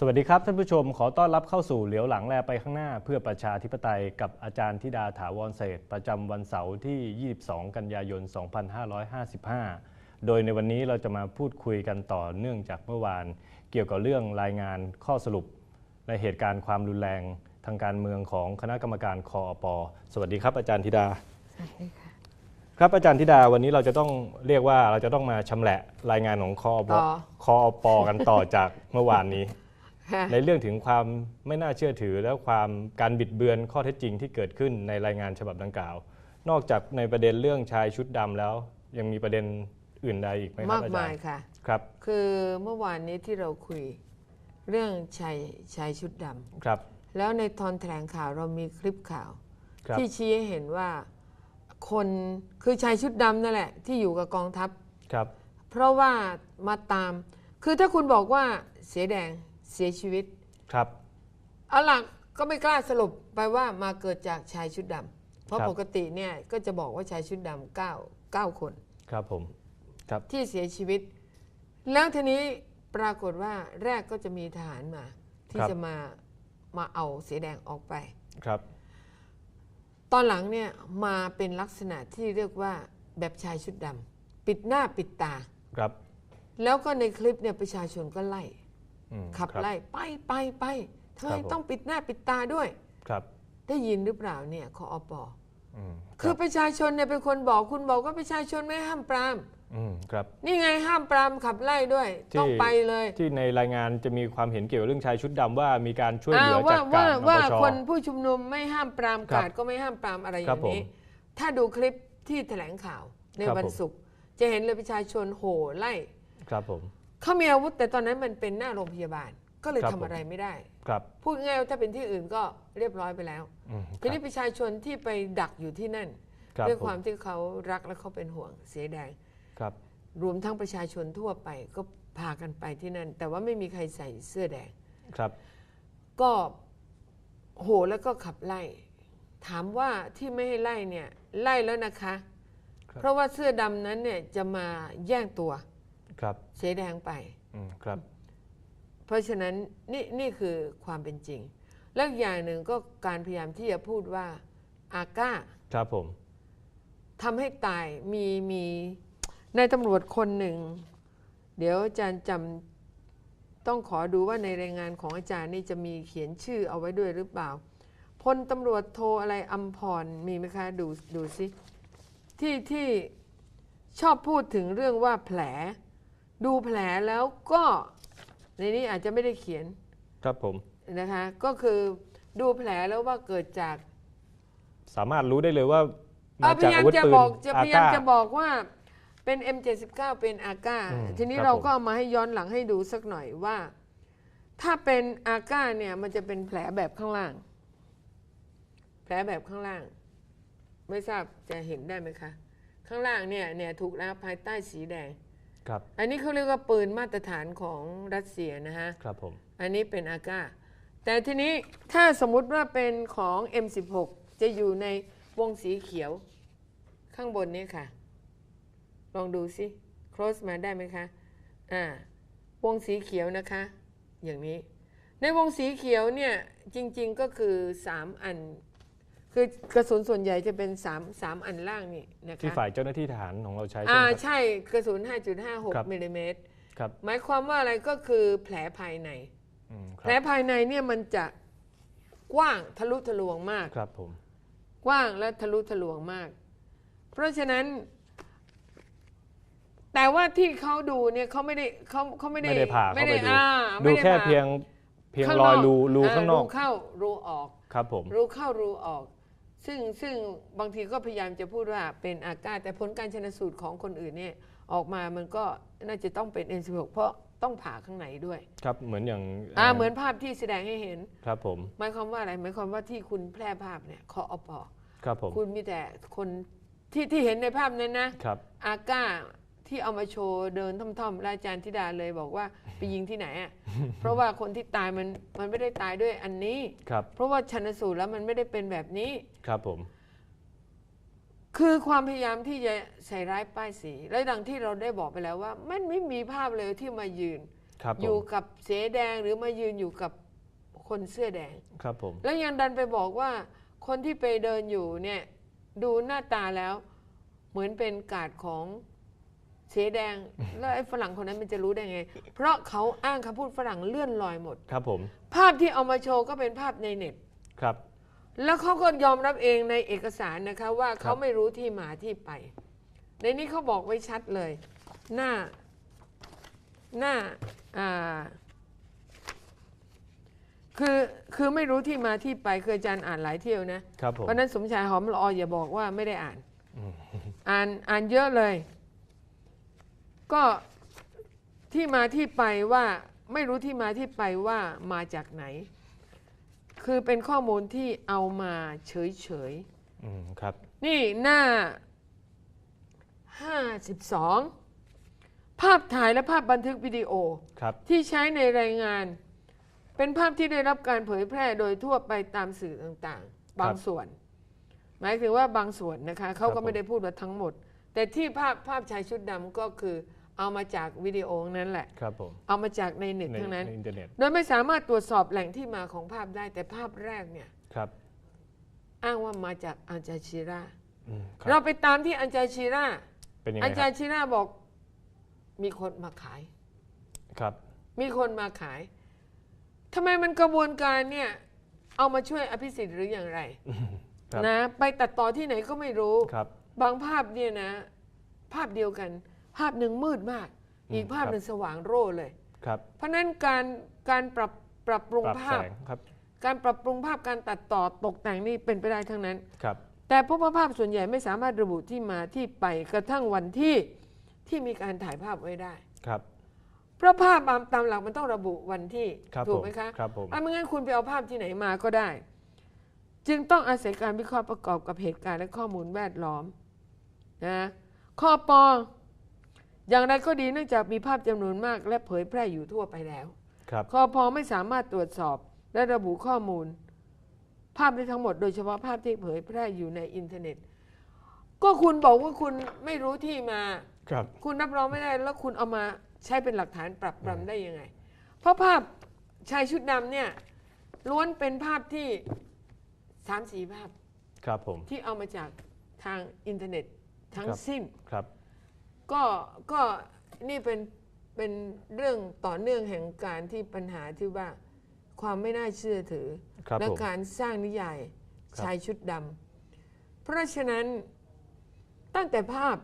สวัสดีครับท่านผู้ชมขอต้อนรับเข้าสู่เหลียวหลังแลไปข้างหน้า เพื่อประชาธิปไตยกับอาจารย์ธิดาถาวรเศรษฐ์ประจำวันเสาร์ที่ 22 กันยายน 2555 โดยในวันนี้เราจะมาพูดคุยกันต่อเนื่องจากเมื่อวาน เกี่ยวกับเรื่องรายงานข้อสรุป ในเหตุการณ์ความรุนแรงทางการเมืองของคณะกรรมการคอปสวัสดีครับ อาจารย์ธิดาครับอาจารย์ธิดาวันนี้เราจะต้องเรียกว่าเราจะต้องมาชำแหละรายงานของคอปต่อคอปกันต่อจากเมื่อวานนี้ ในเรื่องถึงความไม่น่าเชื่อถือ และความการบิดเบือนข้อเท็จจริงที่เกิดขึ้นในรายงานฉบับดังกล่าว นอกจากในประเด็นเรื่องชายชุดดำแล้ว ยังมีประเด็นอื่นใดอีกไหมครัมาบกอาจามารยย์ค่ะครับคือเมื่อวานนี้ที่เราคุยเรื่องชายชายชุดดครับำแล้วในตอนแถลงข่าวเรามีคลิปข่าวครับที่ชี้ให้เห็นว่าคนคือชายชุดดำนั่นแหละ ที่อยู่กับกองทัพครับ เพราะว่ามาตาม คือถ้าคุณบอกว่าเสียแดง เสียชีวิต ครับ เอาหลักก็ไม่กล้าสรุปไปว่ามาเกิดจากชายชุดดำเพราะครับ ปกติเนี่ยก็จะบอกว่าชายชุดดำเก้าเก้าคน ครับผม ครับ ที่เสียชีวิต แล้วทีนี้ปรากฏว่าแรกก็จะมีทหารมา ที่ครับ จะมามาเอาเสียแดงออกไป ครับ ตอนหลังเนี่ยมาเป็นลักษณะที่เรียกว่าแบบชายชุดดำปิดหน้าปิดตา ครับ แล้วก็ในคลิปเนี่ยประชาชนก็ไล่อืม ขับครับไล่ไปไปไปเธครัอบผมต้องปิดหน้าปิดตาด้วยครับ ได้ยินหรือเปล่าเนี่ยคออปออืมคือรับประชาชนเนี่ยเป็นคนบอกคุณบอกว่าประชาชนไม่ห้ามปรามอืมครับนี่ไงห้ามปรามขับไล่ด้วยที่ต้องไปเลย ที่ในรายงานจะมีความเห็นเกี่ยวกับเรื่องชายชุดดำว่ามีการช่วยเหลืออ่าว่าจากว่าการนว่าปชคนผู้ชุมนุมไม่ห้ามปรามครับกาดก็ไม่ห้ามปรามอะไรอครัย่าบงนี้ผมถ้าดูคลิปที่แถลงข่าวในครับวันผมศุกร์จะเห็นเลยประชาชนโห่ไล่ครับผม เขามีอาวุธแต่ตอนนั้นมันเป็นหน้าโรงพยาบาล ก็เลยครับทำผม อะไรไม่ได้ ครับพูดง่ายๆว่าถ้าเป็นที่อื่นก็เรียบร้อยไปแล้ว อืมทีนี้ประชาชนที่ไปดักอยู่ที่นั่น ครับด้วยผความที่เขารักและเขาเป็นห่วงเสียแดง ครับรวมทั้งประชาชนทั่วไปก็พากันไปที่นั่น แต่ว่าไม่มีใครใส่เสื้อแดง ครับก็โหแล้วก็ขับไล่ ถามว่าที่ไม่ให้ไล่เนี่ยไล่แล้วนะคะ ครับเพราะว่าเสื้อดำนั้นเนี่ยจะมาแย่งตัว ครับเสียแดงไป อืมครับ เพราะฉะนั้นนี่นี่คือความเป็นจริง และอีกอย่างหนึ่งก็การพยายามที่จะพูดว่าอาก้าครับผม ทำให้ตายมีมีนายตำรวจคนหนึ่ง เดี๋ยวอาจารย์จำต้องขอดูว่าในรายงานของอาจารย์นี่จะมีเขียนชื่อเอาไว้ด้วยหรือเปล่าพลตำรวจโทอะไรอัมพรมีไหมคะดูดูสิที่ที่ชอบพูดถึงเรื่องว่าแผล ดูแผลแล้วก็ในนี้อาจจะไม่ได้เขียนครับผมนะคะ ก็คือดูแผลแล้วว่าเกิดจากสามารถรู้ได้เลยว่าเอ่อมาพจากยายามอาวุธจะปืนบอกจะอาพยายามก้าจะบอกว่าเป็น M79 เป็นอาก้าอืมทีนี้ครับเราผมก็เอามาให้ย้อนหลังให้ดูสักหน่อยว่า ถ้าเป็นอาก้าเนี่ยมันจะเป็นแผลแบบข้างล่าง แผลแบบข้างล่าง ไม่ทราบจะเห็นได้ไหมคะ ข้างล่างเนี่ยเนี่ยถูกแล้วภายใต้สีแดง ครับอันนี้เขาเรียกว่าปืนมาตรฐานของรัสเซียนะฮะ ครับผมอันนี้เป็นอาก้าแต่ทีนี้ถ้าสมมุติว่าเป็นของ M16 จะอยู่ในวงสีเขียวข้างบนนี้ค่ะ ลองดูสิ close มาได้ไหมคะ อ่า วงสีเขียวนะคะ อย่างนี้ ในวงสีเขียวเนี่ยจริง ๆก็คือ 3 อัน คือกระสุนส่วนใหญ่จะเป็น3 3อันล่างนี่นะคะที่ฝ่ายเจ้าหน้าที่ทหารของเราใช้ใช่อ่าไหมครับ ใช่กระสุน ครับ 5.56มิลลิเมตรครับหมายความว่าอะไรก็คือแผลภายใน อืมคแผลรับภายในเนี่ยมันจะกว้างทะลุทะลวงมาก ครับผม กว้างและทะลุทะลวงมาก เพราะฉะนั้น แต่ว่าที่เขาดูเนี่ยเขาไม่ได้เขาเขาไม่ได้ไม่ได้ผ่าเข้าไปดู อ่าดูไม่ไแค่ผ่าเพียงเพียงข้างรนอยกรูรูข้างนอกรูเข้ารูออก ครับผม รูเข้ารูออก ซึ่งซึ่งบางทีก็พยายามจะพูดว่าเป็นอาการแต่ผลการชนสูตรของคนอื่นเนี่ยออกมามันก็น่าจะต้องเป็น N16 เพราะต้องผ่าข้างในด้วย ครับเหมือนอย่างอ่าเหมือนภาพที่แสดงให้เห็น ครับผมหมายความว่าอะไรหมายความว่าที่คุณแพร่ภาพเนี่ยคออปอครับผมคุณมีแต่คนที่ที่เห็นในภาพนั้นนะครับ อาก้า ที่เอามาโชว์เดินท่อมๆและอาจารย์ธิดาเลยบอกว่าไปยิงที่ไหนอะ เพราะว่าคนที่ตายมันมันไม่ได้ตายด้วยอันนี้ ครับ เพราะว่าชันสูตรแล้วมันไม่ได้เป็นแบบนี้ ครับผม คือความพยายามที่จะใส่ร้ายป้ายสี และดังที่เราได้บอกไปแล้วว่า มันไม่มีภาพเลยที่มายืน ครับผอยู่มกับเสแดงหรือมายืนอยู่กับคนเสื้อแดง ครับผม แล้วยังดันไปบอกว่า คนที่ไปเดินอยู่เนี่ย ดูหน้าตาแล้ว เหมือนเป็นกาดของ เสแดง แล้วไอ้ฝรั่งคนนั้นมันจะรู้ได้ไง เพราะเขาอ้างคำพูดฝรั่งเลื่อนลอยหมด ครับผม ภาพที่เอามาโชว์ก็เป็นภาพในเน็ต ครับ แล้วเขาก็ยอมรับเองในเอกสารนะคะว่าครัเขาบไม่รู้ที่มาที่ไป ในนี้เขาบอกไว้ชัดเลย หน้า หน้าอ่าคือคือไม่รู้ที่มาที่ไปคืออาจารย์อ่านหลายเที่ยวนะครับผมเพราะฉะนั้นสมชายหอมละอออย่าบอกว่าไม่ได้อ่าน อ่านอ่านเยอะเลย ก็ที่มาที่ไปว่าไม่รู้ที่มาที่ไปว่ามาจากไหน คือเป็นข้อมูลที่เอามาเฉยอืมครับๆนี่หน้า 52 ภาพถ่ายและภาพบันทึกวิดีโอ ครับ ที่ใช้ในรายงาน เป็นภาพที่ได้รับการเผยแพร่โดยทั่วไปตามสื่อต่างๆ บางส่วน หมายถึงว่าบางส่วนนะคะเขาครัก็บผมไม่ได้พูดว่าทั้งหมด แต่ที่ภาพภาพชายชุดดำก็คือ เอามาจากวิดีโอนั้นแหละ ครับผมเอามาจากในเน็ตในทั้งนั้น ในอินเทอร์เน็ตโดยไม่สามารถตรวจสอบแหล่งที่มาของภาพได้ แต่ภาพแรกเนี่ย ครับอ้างว่ามาจากอัลจาชีราอืมคเรารับไปตามที่อัลจาชีราเป็นยังไงอัลคจารับชีราบอก มีคนมาขาย ครับ มีคนมาขายทำไมมันกระบวนการเนี่ย เอามาช่วยอภิสิทธิ์หรืออย่างไร ครับนะ ไปตัดต่อที่ไหนก็ไม่รู้ ครับ บางภาพเนี่ยนะ ภาพเดียวกัน ภาพหนึ่งมืดมากอืมอีกภาพครับหนึ่งสว่างโร่เลย ครับ เพราะฉะนั้นการการปรับปรับปรุงปรับภาแสพ งครับการปรับปรุงภาพการตัดต่อตกแต่งนี่เป็นไปได้ทั้งนั้น ครับ แต่พบว่าภาพส่วนใหญ่ไม่สามารถระบุที่มาที่ไปกระทั่งวันที่ที่มีการถ่ายภาพไว้ได้ ครับ เพราะภาพตามตามหลักมันต้องระบุวันที่ครับถูผกมไหมคะครับผม อะไม่งั้นคุณไปเอาภาพที่ไหนมาก็ได้ จึงต้องอาศัยการวิเคราะห์ประกอบกับเหตุการณ์และข้อมูลแวดล้อมนะข้อปอ อย่างไรก็ดีเนื่องจากมีภาพจำนวนมาก และเผยแพร่อยู่ทั่วไปแล้วครับคอพอไม่สามารถตรวจสอบและระบุข้อมูล ภาพได้ทั้งหมด โดยเฉพาะภาพที่เผยแพร่อยู่ในอินเทอร์เน็ต ก็คุณบอกว่าคุณไม่รู้ที่มาครับ คุณรับรองไม่ได้แล้วคุณเอามาใช้เป็นหลักฐานปรับปรำได้ยังไง เพราะภาพชายชุดดำเนี่ยล้วนเป็นภาพที่สามสีภาพครับผมที่เอามาจากทางอินเทอร์เน็ตทั้งครับ สิ้น ครับ ก็ก็นี่เป็นเป็นเรื่องต่อเนื่องแห่งการที่ปัญหาที่ว่าความไม่น่าเชื่อถือ ครับและผม การสร้างนิยายครับชายชุดดำเพราะฉะนั้นตั้งแต่ภาพ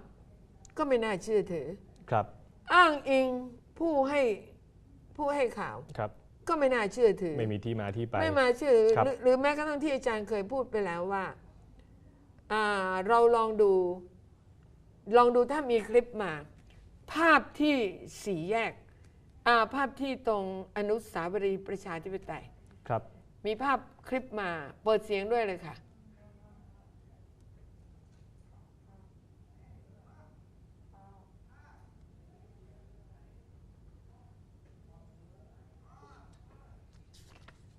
ก็ไม่น่าเชื่อถือ ครับอ้างอิงผู้ให้ผู้ให้ข่าวครับ ก็ไม่น่าเชื่อถือ ไม่มีที่มาที่ไป ไม่มาเชื่อครับ หรือหรือแม้กระทั่งที่อาจารย์เคยพูดไปแล้วว่าอ่า เราลองดู ลองดูถ้ามีคลิปมา ภาพที่สี่แยกอ่าภาพที่ตรงอนุสาวรีย์ประชาธิปไตย ครับ มีภาพคลิปมาเปิดเสียงด้วยเลยค่ะ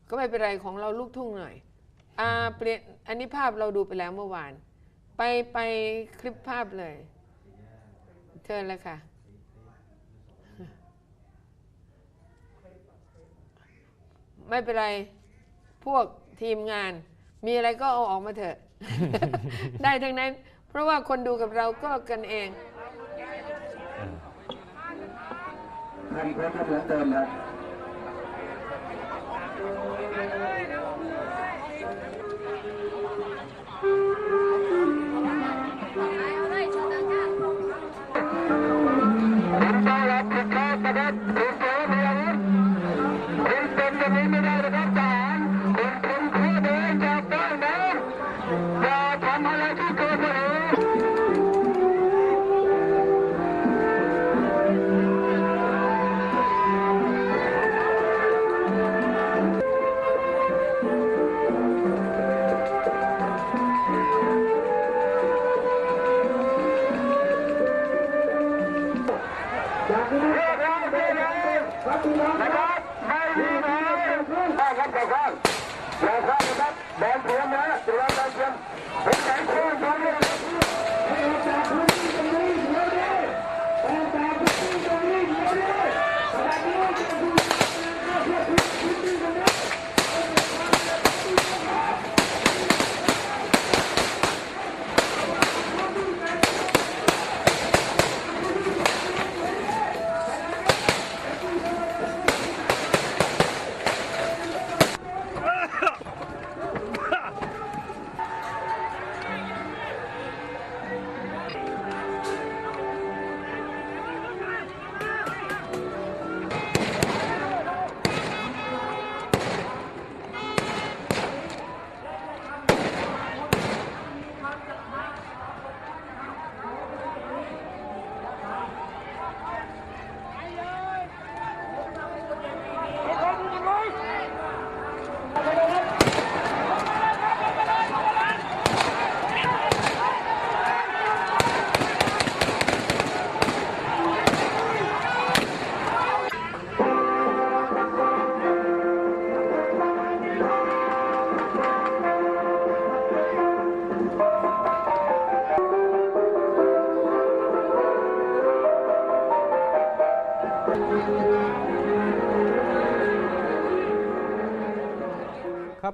ก็ไม่เป็นไรของเราลูกทุ่งหน่อยอ่าเปลี่ยนอันนี้ภาพเราดูไปแล้วเมื่อวาน ไปไปคลิปภาพเลย เชิญเลยค่ะ ไม่เป็นไร พวกทีมงาน มีอะไรก็เอาออกมาเถอะ ได้ทั้งนั้น เพราะว่าคนดูกับเราก็กันเองท่านเพื่อนเหมือนเดิมครับ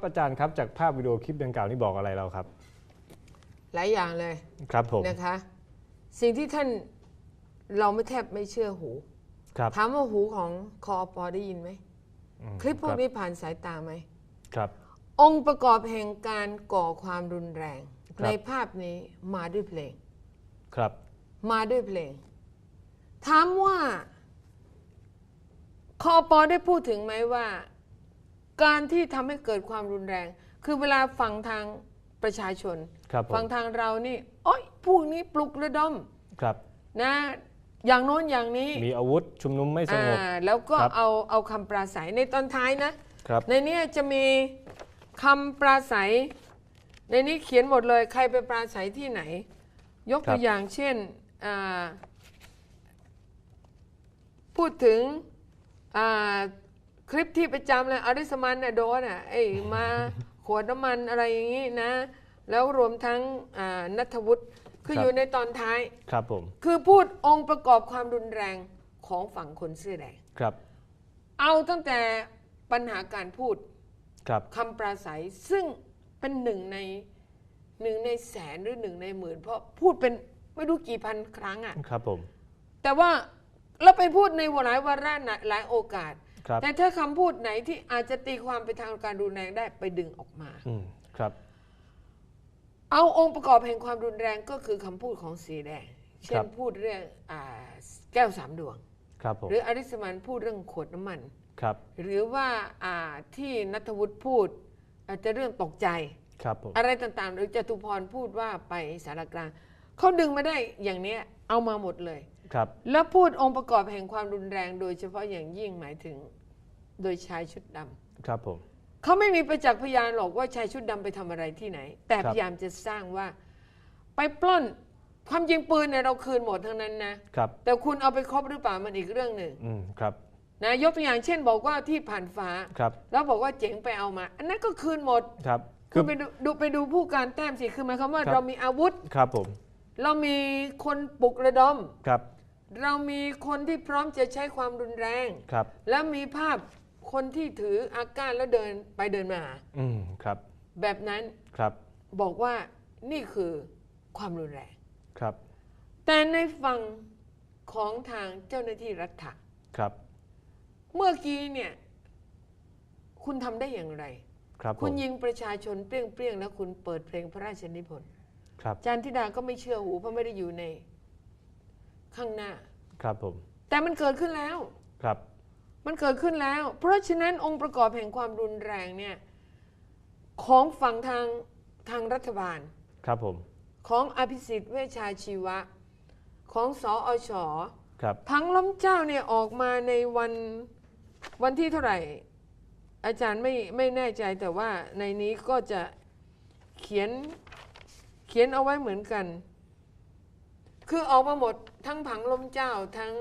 อาจารย์ครับจากภาพวิดีโอคลิปดังกล่าวนี่บอกอะไรเราครับ หลายอย่างเลยครับผมนะคะ สิ่งที่ท่านเราไม่แทบไม่เชื่อหูครับถามว่าหูของคอปอได้ยินไหมอืมคลิปพวกรับนี้ผ่านสายตาไหมครับ องค์ประกอบแห่งการก่อความรุนแรงครับในภาพนี้มาด้วยเพลงครับ มาด้วยเพลงถามว่าคอปอได้พูดถึงไหมว่า การที่ทำให้เกิดความรุนแรง คือเวลาฟังทางประชาชน ครับผมฟังทางเรานี่โอ้ยพวกนี้ปลุกระดมครับ นะอย่างโน้นอย่างนี้มีอาวุธชุมนุมไม่สงบ อ่าแล้วก็ครับ เอาเอาคำปราศัยในตอนท้ายนะ ครับ ในเนี้ยจะมีคำปราศัย ในนี้เขียนหมดเลยใครไปปราศัยที่ไหน ยกตัวอย่างเช่นอ่าพูดถึงอ่า คลิปที่ประจำเลยอริสมันน่ะโดนอะไอ้มาขวดน้ำมันอะไรอย่างนี้นะ แล้วรวมทั้งอ่านัทวุฒิคืออยู่ในตอนท้าย ครับผมคือพูดองค์ประกอบความรุนแรงของฝั่งคนเสื้อแดง ครับเอาตั้งแต่ปัญหาการพูดครับคำปราศัย ซึ่งเป็นหนึ่งในหนึ่งในแสนหรือหนึ่งในหมื่น เพราะพูดเป็นไม่รู้กี่พันครั้งอะ่ะครับผมแต่ว่าเราไปพูดในหลายวาระหลายหลายโอกาส ครับ แต่ถ้าคำพูดไหนที่อาจจะตีความไปทางการรุนแรงได้ไปดึงออกมา อืมครับ เอาองค์ประกอบแห่งความรุนแรงก็คือคำพูดของสีแดง เช่ครันบพูดเรื่องอาแก้วสามดวง ครับผมหรืออริสมันพูดเรื่องขวดน้ำมัน ครับ หรือว่าอ่าที่นัทวุฒิพูดอาจจะเรื่องตกใจ ครับผม อะไรต่างๆ หรือจตุพรพูดว่าไปสารกลางเขาดึงมาได้อย่างเนี้ยเอามาหมดเลย ครับ แล้วพูดองค์ประกอบแห่งความรุนแรงโดยเฉพาะอย่างยิ่งหมายถึงโดยชายชุดดำครับผมเขาไม่มีประจักษ์พยานหรอกว่าชายชุดดำไปทำอะไรที่ไหน แต่ครับพยายามจะสร้างว่า ไปปล้นความจริงปืนเนี่ยเราคืนหมดทั้งนั้นนะครับแต่คุณเอาไปครบหรือเปล่ามันอีกเรื่องหนึ่งอืมครับนะยกตัวอย่างเช่นบอกว่าที่ผ่านฟ้าครับแล้วบอกว่าเจ๋งไปเอามา อันนั้นก็คืนหมดครับคือไปดูดูไปดูผู้การแต้มสิคือหมายความว่าครับเรามีอาวุธครับผม เรามีคนปลุกระดมครับ เรามีคนที่พร้อมจะใช้ความรุนแรง ครับ แล้วมีภาพคนที่ถืออาการแล้วเดินไปเดินมา อืมครับ แบบนั้นครับ บอกว่านี่คือความรุนแรง ครับ แต่ในฝั่งของทางเจ้าหน้าที่รัฐะครับ เมื่อกี้เนี่ย คุณทำได้อย่างไร ครับผคุณมยิงประชาชนเปรี้ยงๆแล้วคุณเปิดเพลงพระราชนิพนธ์ครับจันทิดาก็ไม่เชื่อหูเพราะไม่ได้อยู่ใน ข้างหน้า ครับผม แต่มันเกิดขึ้นแล้ว ครับ มันเกิดขึ้นแล้ว เพราะฉะนั้นองค์ประกอบแห่งความรุนแรงเนี่ยของฝั่งทางทางรัฐบาล ครับผม ของอภิสิทธิ์เวชชาชีวะ ของสออชครับพังล้มเจ้าเนี่ยออกมาในวันวันที่เท่าไหร่ อาจารย์ไม่ไม่แน่ใจแต่ว่าในนี้ก็จะเขียนเขียนเอาไว้เหมือนกัน คือออกมาหมดทั้งผังล้มเจ้าทั้ง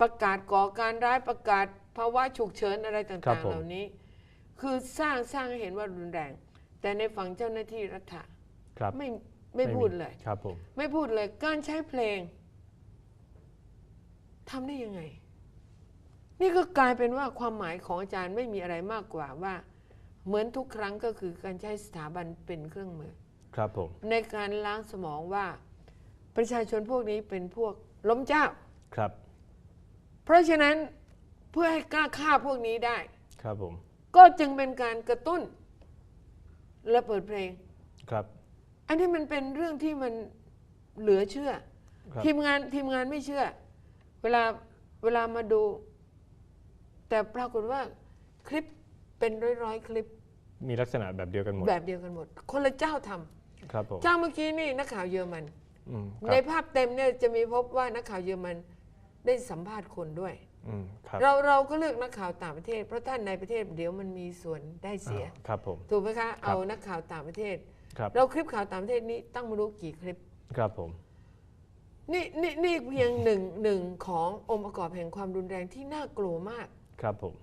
ประกาศก่อการร้ายประกาศภาวะฉุกเฉินอะไรครัต่าบงผมๆเหล่านี้ คือสร้างสร้างให้เห็นว่ารุนแรง แต่ในฝั่งเจ้าหน้าที่รัฐะครับไม่ไม่พูดเลย ครับผม ไม่พูดเลยการใช้เพลงทำได้ยังไง นี่ก็กลายเป็นว่าความหมายของอาจารย์ไม่มีอะไรมากกว่าว่า เหมือนทุกครั้งก็คือการใช้สถาบันเป็นเครื่องมือ ครับผม ในการล้างสมองว่า ประชาชนพวกนี้เป็นพวกล้มเจ้า ครับ เพราะฉะนั้นเพื่อให้กล้าฆ่าพวกนี้ได้ ครับผม ก็จึงเป็นการกระตุ้น และเปิดเพลง ครับ อันนี้มันเป็นเรื่องที่มันเหลือเชื่อ ครับ ทีมงานทีมงานไม่เชื่อ เวลาเวลามาดู แต่ปรากฏว่าคลิปเป็นร้อยๆ คลิปมีลักษณะแบบเดียวกันหมด แบบเดียวกันหมด คนละเจ้าทำ ครับผม เจ้าเมื่อกี้นี่นักข่าวเยอรมัน อืมคในรับภาพเต็มเนี่ยจะมีพบว่านักข่าวเยอรมันได้สัมภาษณ์คนด้วย อืมครับเราเราก็เลือกนักข่าวต่างประเทศ เพราะท่านในประเทศเดี๋ยวมันมีส่วนได้เสีย อ่าครับผม ถูกไหมคะ เอานักข่าวต่างประเทศ ครับ เราคลิปข่าวต่างประเทศนี้ตั้งไม่รู้กี่คลิป ครับผม นี่นี่นี่เพียงหนึ่งหนึ่งขององค์ประกอบแห่งความรุนแรงที่น่ากลัวมาก ครับผม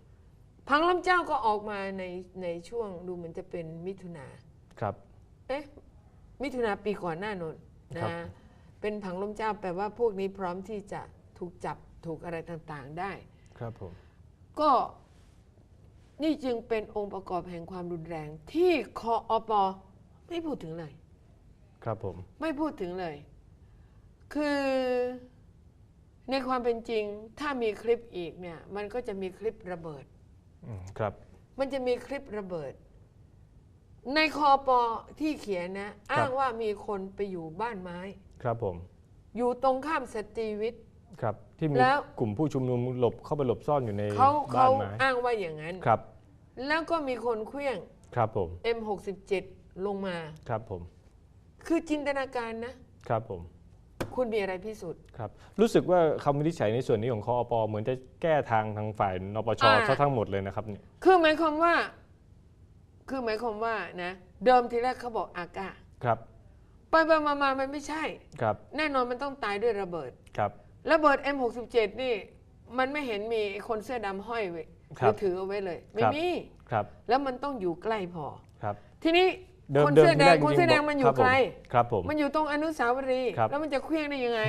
พังล้ำเจ้าก็ออกมาในในช่วงดูเหมือนจะเป็นมิถุนา ครับ เอ๊ะ มิถุนาปีก่อนหน้านนครั นะบเป็นผังล้มเจ้าแปลว่าพวกนี้พร้อมที่จะถูกจับถูกอะไรต่างๆได้ ครับผม ก็นี่จึงเป็นองค์ประกอบแห่งความรุนแรง ที่คออปไม่พูดถึงเลย ครับผม ไม่พูดถึงเลย คือในความเป็นจริง ถ้ามีคลิปอีกเนี่ย มันก็จะมีคลิประเบิดอืมครับ มันจะมีคลิประเบิด ในคอปอที่เขียนนะ อ้างว่ามีคนไปอยู่บ้านไม้ ครับผม อยู่ตรงข้ามสตรีวิทย์ ครับ ที่มีแล้ว กลุ่มผู้ชุมนุมหลบเข้าไปหลบซ่อนอยู่ในเขาบ้าเขานไม้อ้างว่าอย่างนั้น ครับ แล้วก็มีคนเคลื่อง ครับผม M67 ลงมา ครับผม คือจินตนาการนะ ครับผม คุณมีอะไรพิสูจน์ ครับ รู้สึกว่าคำวินิจฉัยในส่วนนี้ของคอปเหมือนจะแก้ทางทางฝ่ายนปชอ่า ซะทั้งหมดเลยนะครับเนี่ย คือหมายความว่า คือหมายความว่านะเดิมทีแรกเขาบอกอากาครับ ไปไปมามามันไม่ใช่ ครับ แน่นอนมันต้องตายด้วยระเบิด ครับ ระเบิด M67 นี่ มันไม่เห็นมีไอ้คนเสื้อดำห้อยไว้หครับรือถือเอาไว้เลย ไม่ครับมีครับ แล้วมันต้องอยู่ใกล้พอครับ ทีนี้เดิมคนเดิมเสื้อแดที่งรกคนจริเสื้อแดงๆมันอยู่ครับผไกลครับผมมันอยู่ตรงอนุสาวรีย์ครับแล้วมันจะเคลี้ยงได้ยังไง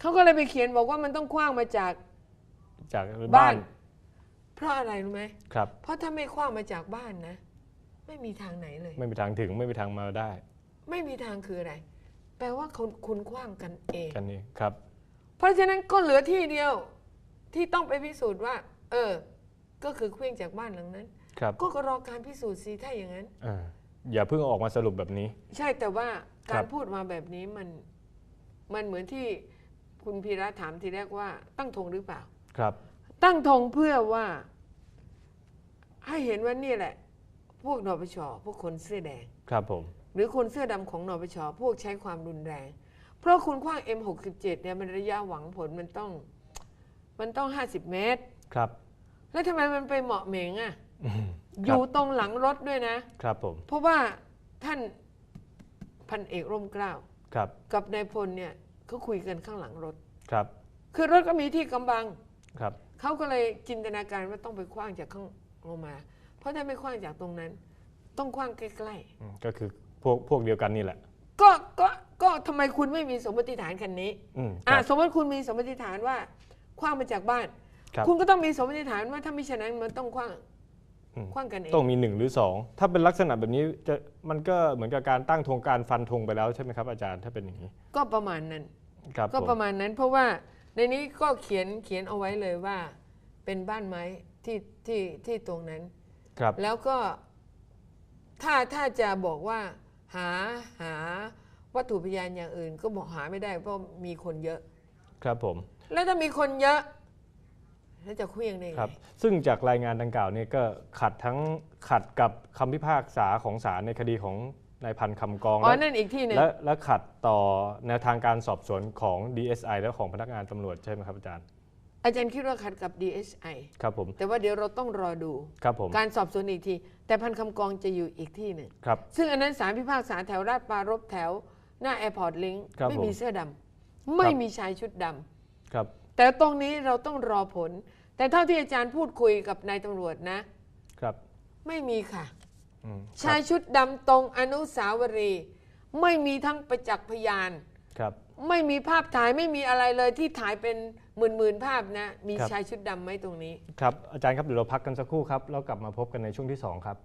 เขาก็เลยไปเขียนบอกว่ามันต้องคว้างมาจากจากบ้าบ้านนเพราะอะไรรู้ไหมครับ เพราะถ้าไม่คว้างมาจากบ้านนะ ไม่มีทางไหนเลย ไม่มีทางถึงไม่มีทางมาได้ ไม่มีทางคืออะไร แปลว่าคุณคุณคว้างกันเอง กันนี่ครับ เพราะฉะนั้นก็เหลือที่เดียวที่ต้องไปพิสูจน์ว่า เออ ก็คือเคลี้ยงจากบ้านหลังนั้น ครับก็รอการพิสูจน์สิถ้าอย่างนั้น อ่าอย่าเพิ่งเอาออกมาสรุปแบบนี้ ใช่แต่ว่าครัการบ พูดมาแบบนี้มันมันเหมือนที่คุณพีระถามทีแรกว่า ตั้งธงหรือเปล่า ครับ ตั้งธงเพื่อว่า ให้เห็นว่านี่แหละ พวกนปชพวกคนเสื้อแดง ครับผม หรือคนเสื้อดำของนปชพวกใช้ความรุนแรง เพราะคุณคว้าง M67 เนี่ยมันระยะหวังผลมันต้อง มันต้อง 50 เมตร ครับแล้วทำไมมันไปเหมาะเหม็งอะ่ะอืมอยู่ตรงหลังรถด้วยนะ ครับผม เพราะว่าท่านพันเอกร่มเกล้าครับ กับนายพลเนี่ยเขาคุยกันข้างหลังรถ ครับ คือรถก็มีที่กำบัง ครับ เขาก็เลยจินตนาการว่าต้องไปคว้างจากข้างลงมา เพราะถ้าไม่คว้างจากตรงนั้น ต้องคว้างใกล้อืมก็คือพวกพวกเดียวกันนี่แหละ ๆ ก็ก็ก็ทำไมคุณไม่มีสมมติฐานคันนี้อืมคอะรับ สมมติคุณมีสมมติฐานว่าคว้างมาจากบ้าน ครับคุณก็ต้องมีสมมติฐานว่าถ้ามิฉะนั้นมันต้องคว้างอืม คว้างกันเอง ต้องมีหนึ่งหรือสองถ้าเป็นลักษณะแบบนี้จะมันก็เหมือนกับการตั้งธงการฟันธงไปแล้วใช่ไหมครับอาจารย์ถ้าเป็นอย่างนี้ก็ประมาณนั้น ครับก็ผมประมาณนั้นเพราะว่าในนี้ก็เขียนเขียนเอาไว้เลยว่า เป็นบ้านไม้ที่ที่ที่ตรงนั้น ครับ แล้วก็ถ้าถ้าจะบอกว่าหาหาวัตถุพยานอย่างอื่น ก็บอกหาไม่ได้เพราะมีคนเยอะ ครับผม แล้วถ้ามีคนเยอะ แล้วจะเคลี้ยงได้ไงครับ ซึ่งจากรายงานดังกล่าวเนี่ยก็ขัดทั้งขัดกับคำพิพากษาของศาลในคดีของนายพันธ์คำกองอ๋อและนั่นอีกที่หนึ่งและและขัดต่อแนวทางการสอบสวนของ DSI และของพนักงานตำรวจใช่ไหมครับอาจารย์ อาจารย์คิดว่าขัดกับ DSI ครับผม แต่ว่าเดี๋ยวเราต้องรอดู ครับผม การสอบสวนอีกที แต่พันคำกองจะอยู่อีกที่หนึ่ง ครับ ซึ่งอันนั้นสารพิพากษาแถวราชปรารบแถว หน้าแอร์พอร์ตลิงครับไม่มีผม เสื้อดำไม่มีชายชุดดำ ครับ แต่ตรงนี้เราต้องรอผล แต่เท่าที่อาจารย์พูดคุยกับนายตำรวจนะ ครับไม่มีค่ะ อืมชายชุดดำตรงอนุสาวรีย์ไม่มีทั้งประจักษ์พยาน ครับ ไม่มีภาพถ่ายไม่มีอะไรเลยที่ถ่ายเป็น หมื่นหมื่นๆภาพนะ มีครับ ชายชุดดำไหมตรงนี้ ครับอาจารย์ครับเดี๋ยวเราพักกันสักครู่ครับแล้วกลับมาพบกันในช่วงที่2ครับ